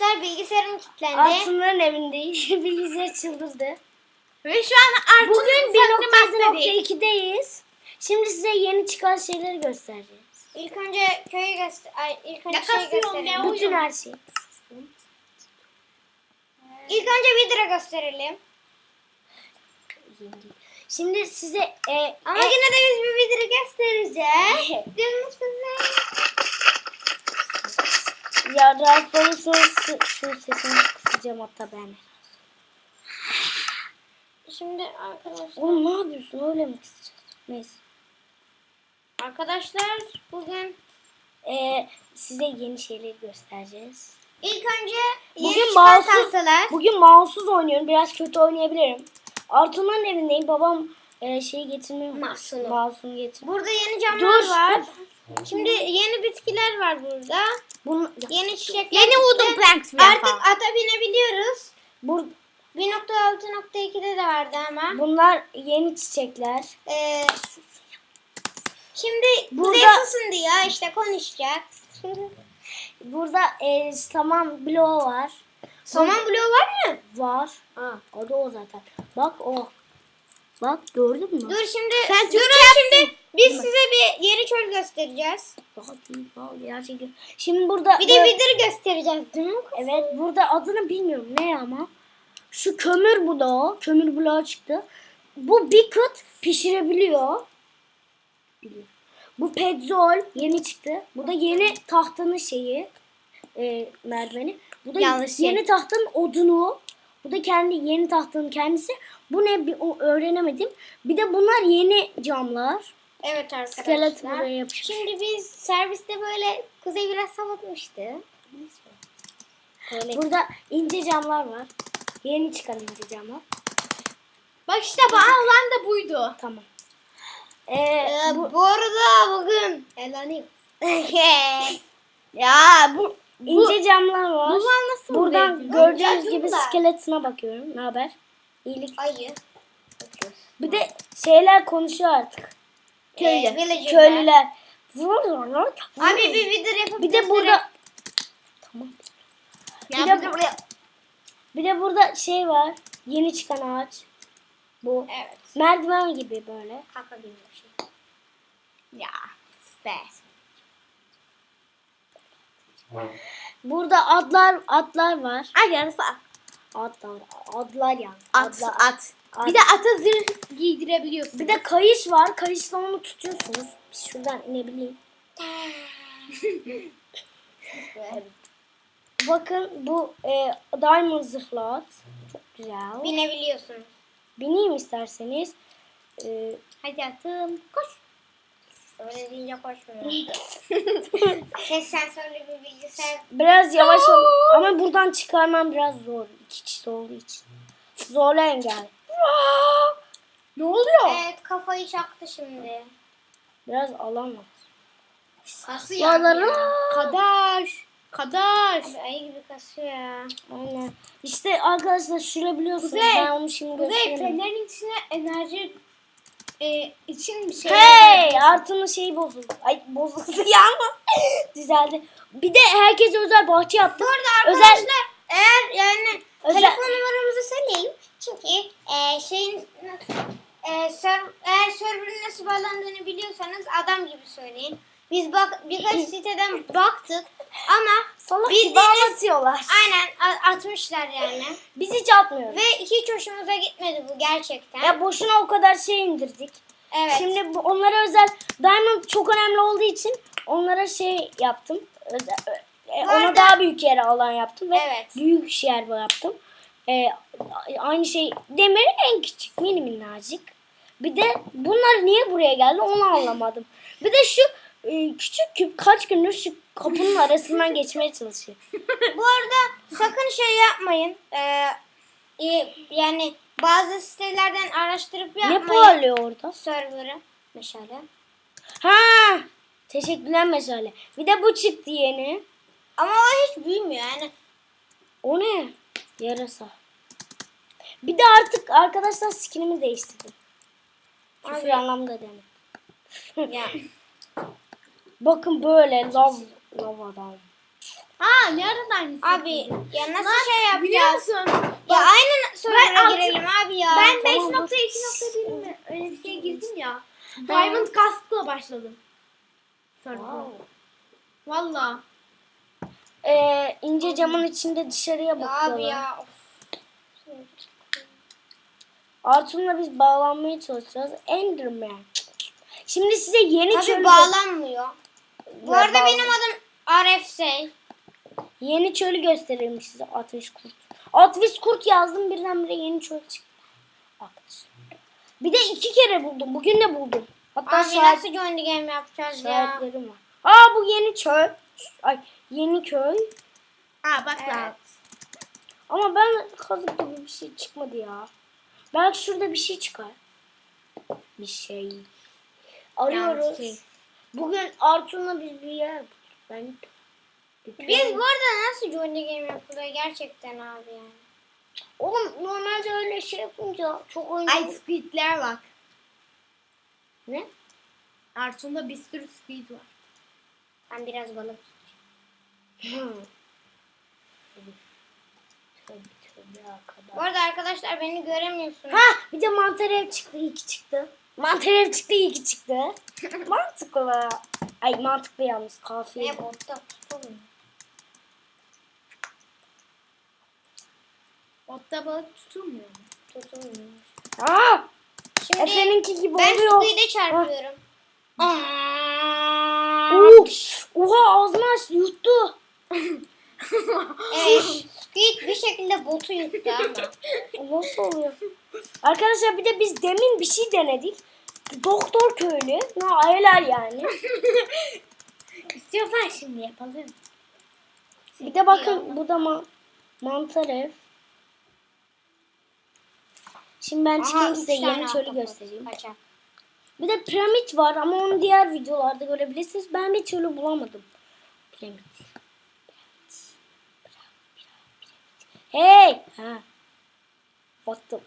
Arkadaşlar bilgisayarım kilitlendi. Altınların evindeyiz. Bilgisayar çıldırdı. Ve şu an Artun'un Bugün saklı değil. 1.2'deyiz. Şimdi size yeni çıkan şeyleri göstereceğiz. İlk önce köyü göster... Ay, ilk önce Ne şey kasıyorsun gösterelim. Bütün her şey. İlk önce Vidra gösterelim. Şimdi size e, Ama e, yine de biz bir Vidra göstereceğiz. Canımız güzel. Ya rahatsız olursanız şu sesini kısacağım hatta ben. Şimdi arkadaşlar... Oğlum ne yapıyorsun öyle mi kısacağız? Neyse. Arkadaşlar bugün E, size yeni şeyleri göstereceğiz. ilk önce Bugün tahtalar. bugün mouse'suz oynuyorum. Biraz kötü oynayabilirim. Artun'un evindeyim. Babam e, şeyi getirmiyor. Mouse'unu. Mouse'unu getirmiyor. Burada yeni camlar Dur. var. Şimdi yeni bitkiler var burada. Bunu, Yeni çiçekler Yeni wooden planks var Artık falan. ata binebiliyoruz. bur, 1.6.2'de de vardı ama. bunlar yeni çiçekler. Ee, şimdi Burada- ısındı ya işte konuşacak. Burada e, saman bloğu var. Saman bloğu var mı? Var. Ha, o da o zaten. Bak o. Bak gördün mü? Dur şimdi Sen Türkçe şimdi biz size bir yeni çöl göstereceğiz. Bak, bak, gerçekten. Şimdi burada Bir de böyle- vidir göstereceğiz değil mi? Evet burada adını bilmiyorum ne ama. Şu kömür bu da o. Kömür bloğu çıktı. Bu bir kıt pişirebiliyor. Biliyor. Bu petzol yeni çıktı. Bu da yeni tahtanın şeyi. E, merdiveni. Bu da Yanlış şey. yeni tahtanın odunu. Bu da kendi yeni tahtanın kendisi. Bu ne bir o öğrenemedim. Bir de bunlar yeni camlar. Evet arkadaşlar. Buraya yapışmış. Şimdi biz serviste böyle Kuzey biraz sapıtmıştı. Böyle. Burada ince camlar var. Yeni çıkan ince camlar. Bak işte bana olan da buydu. Tamam. Ee, Ee, bu bu... arada bugün elanayım. Ya bu ince camlar var. bu mal nasıl Buradan oluyor? gördüğünüz gibi de. skeletine bakıyorum. Ne haber? İyilik. Ayı. Bir de şeyler konuşuyor artık. Köylü. Villager'lar. Köylüler. Abi bir vidir yapıp Bir de burada tamam. Ya Bir de bu- buraya bir de burada şey var. Yeni çıkan ağaç. Bu Evet. merdiven gibi böyle. Kaka gibi bir şey. Ya işte. Burada atlar atlar var. Ay yarısı at. Atlar. Adlar yani. At, Adlar. at. Bir de ata zırh giydirebiliyorsun. Bir de kayış var. Kayışla onu tutuyorsunuz. Biz şuradan inebileyim. Bakın bu e, diamond zırhlı at. Çok güzel. Binebiliyorsun. Bineyim isterseniz. E, Hadi atım. Koş. Öyle deyince koşmuyor. Ses sensörlü bir bilgisayar. biraz yavaş ol. Ama buradan çıkarmam biraz zor. İki kişi olduğu için. Zorla engel. Ne oluyor? Evet kafayı çaktı şimdi. Biraz alan var. Kasıyor. Kadaş. Kadaş. Abi ayı gibi kasıyor ya. Aynen. İşte arkadaşlar şöyle biliyorsunuz. Kuzey, Ben onu şimdi Kuzey göstereyim. fenerin içine enerji e, için bir şey Hey Artun'un şeyi bozuldu. Ay bozuldu ya ama düzeldi. Bir de herkese özel bahçe yaptık. Bu arada Özel- arkadaşlar eğer yani Özel- telefon numaramızı söyleyeyim. Çünkü e, şeyin nasıl, e, ser, eğer serverın nasıl bağlandığını biliyorsanız adam gibi söyleyin. Biz bak birkaç siteden baktık ama Salak Bildiğiniz- gibi anlatıyorlar. aynen a- atmışlar yani. Biz hiç atmıyoruz. Ve hiç hoşumuza gitmedi bu gerçekten. Ya boşuna o kadar şey indirdik. evet. Şimdi bu, onlara özel Diamond çok önemli olduğu için onlara şey yaptım. Özel, e, ona arada- daha büyük yere alan yaptım ve Evet. büyük yer yaptım. E, aynı şey demir en küçük mini minnacık. Bir de bunlar niye buraya geldi onu anlamadım. Bir de şu e, küçük küp kaç gündür şu kapının arasından geçmeye çalışıyor. Bu arada sakın şey yapmayın. Ee, e, yani bazı sitelerden araştırıp Ne yapmayın. parlıyor orada? Server'ı mesela. Ha! Teşekkürler meşale. Bir de bu çıktı yeni. Ama o hiç büyümüyor yani. O ne? Yarasa. Bir de artık arkadaşlar skinimi değiştirdim. Küfür Abi. anlamda demek. Ya. Bakın böyle lav, lav adam. Ha nereden aynısı? Abi ya nasıl Lan, şey Biliyor yapacağız? musun? Ya aynı server'a altı- girelim abi ya. Ben Tamam, dur. 5.2.1 mi? Öyle bir şeye girdim ya. Diamond Cask'la başladım. Sonra. Valla. Ee, ince camın içinde dışarıya Ya bakıyorlar. abi ya. of. Artun'la biz bağlanmaya çalışacağız. Enderman. Şimdi size yeni Abi çölü bağlanmıyor. Bu arada bağlan- benim adım RFS. yeni çölü göstereyim size. Atviş kurt. Atviş kurt yazdım birdenbire yeni çöl çıktı. Bir de iki kere buldum. Bugün de buldum. Hatta Abi şahit, nasıl the game yapacağız ya? var. Aa bu yeni çöl. Ay yeni köy. Ha bak Evet. Ama ben kazık gibi bir şey çıkmadı ya. Belki şurada bir şey çıkar. Bir şey. Arıyoruz. Yani şey. Bugün Artun'la biz bir yer. Ben Biz bu arada nasıl the game yapılıyor gerçekten abi yani. Oğlum normalde öyle şey yapınca çok oyun. Ay squidler bak. Ne? Artun'da bir sürü squid var. Ben biraz balık. Tövbe tövbe arkadaş. Bu arada arkadaşlar beni göremiyorsunuz. Ha bir de mantar ev çıktı iyi ki çıktı. Mantar ev çıktı iyi ki çıktı. mantıklı. Ay mantıklı yalnız kafiye. Ne botta tutalım. Otta balık tutulmuyor mu? Tutulmuyor. Aa! Şimdi Efe'ninki gibi ben oluyor. squid'e çarpıyorum. Oo, oha ağzını aç yuttu. Evet, şekilde botu yuttu ama. O Nasıl oluyor? Arkadaşlar bir de biz demin bir şey denedik. Doktor köylü. Ha, helal yani. İstiyorsan şimdi yapalım. Bir de bakın burada ma mantar ev. Şimdi ben çıkayım Aha, size üç tane yeni çölü ahtapot. göstereyim. Kaçak. Bir de piramit var ama onu diğer videolarda görebilirsiniz. Ben bir çölü bulamadım. Piramit. Hey! Ha. Baktım.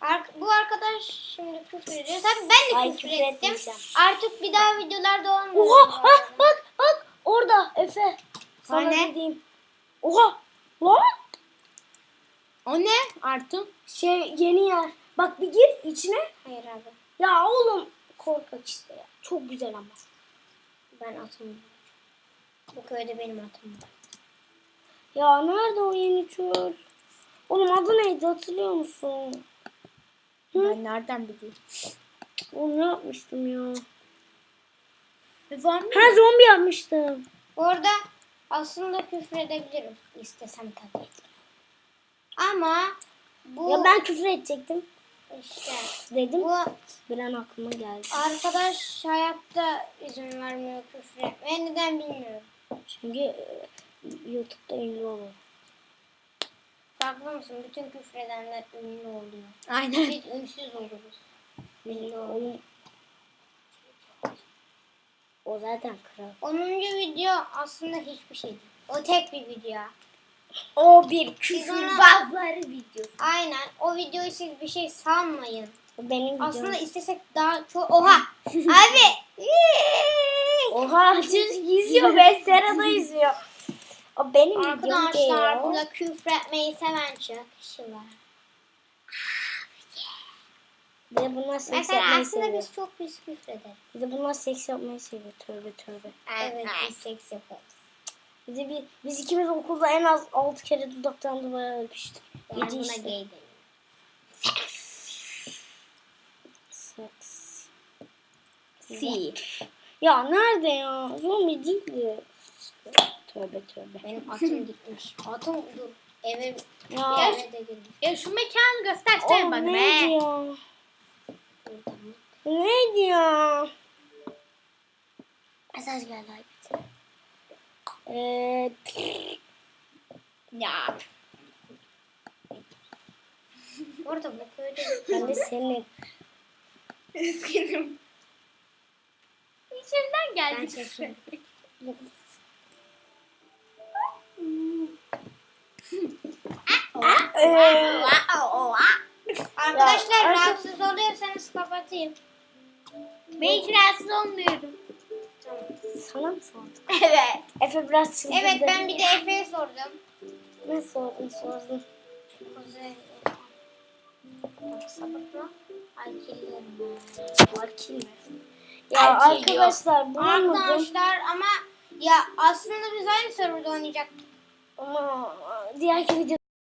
Ar- bu arkadaş şimdi küfür ediyor. Tabii ben de Ay, küfür küfür ettim. etmeyeceğim. Artık bir daha videolarda olmuyor. Oha! Ha, arada. bak bak orada Efe. Sana ne? dediğim. Oha! Lan! O ne Artun? Şey yeni yer. Bak bir gir içine. Hayır abi. Ya oğlum korkak işte ya. Çok güzel ama. Ben atım. Bu köyde benim atım var. Ya nerede o yeni çöl? Oğlum adı neydi hatırlıyor musun? Hı? Ben nereden bileyim? Onu ne yapmıştım ya? Var mı? Ha zombi yapmıştım. Orada aslında küfür edebilirim. istesem tabii. Ama bu Ya ben küfür edecektim. işte Dedim. bu Bir an aklıma geldi. arkadaş hayatta izin vermiyor küfür etmeye. Neden bilmiyorum. Çünkü e, YouTube'da ünlü olur. Farkında mısın? Bütün küfür edenler ünlü oluyor. Aynen. Biz ünsüz oluruz. Ünlü. Onun... O zaten kral. 10. video aslında hiçbir şey değil. O tek bir video. O bir Biz ona- Bazıları video. Aynen. O videoyu siz bir şey sanmayın. O benim videom. Aslında istesek daha çok... Oha! Abi! Oha çocuk izliyor ve Serada izliyor. O benim Arkadaşlar değil. burada küfür etmeyi seven çok kişi var. De bunlar seks Mesela yapmayı aslında seviyor. biz çok pis küfür ederiz. Bir de bunlar seks yapmayı seviyor. Tövbe tövbe. Evet biz seks yaparız. Bir de bir, biz ikimiz okulda en az 6 kere dudaktan duvara öpüştük. Yani Yedi buna işte. gay deniyor. Seks. Si. Ya nerede ya? Zombi değildi. Tövbe tövbe. Benim atım gitmiş. Atım dur. Eve, Ya, eve de girmiş. Ya şu mekanı göstersene bana be. Burada mı? Neydi ya? Mesaj geldi Aybet. Eee Ya. Orada bu köyde ben de senin. Üzgünüm. İçimden ben geldi. Eee, Arkadaşlar Ya, rahatsız oluyorsanız kapatayım. Ben hiç rahatsız olmuyorum. Sana mı sordum? Evet. Efe biraz çıldırdı. Evet ben bir de Efe'ye sordum. Ne sordun sordun. Kuzey. Bak sapıtma. Akilli. Akil mi? Ya yok. arkadaşlar bulamadım. Arkadaşlar ama ya aslında biz aynı serverda oynayacaktık. Ama diğer video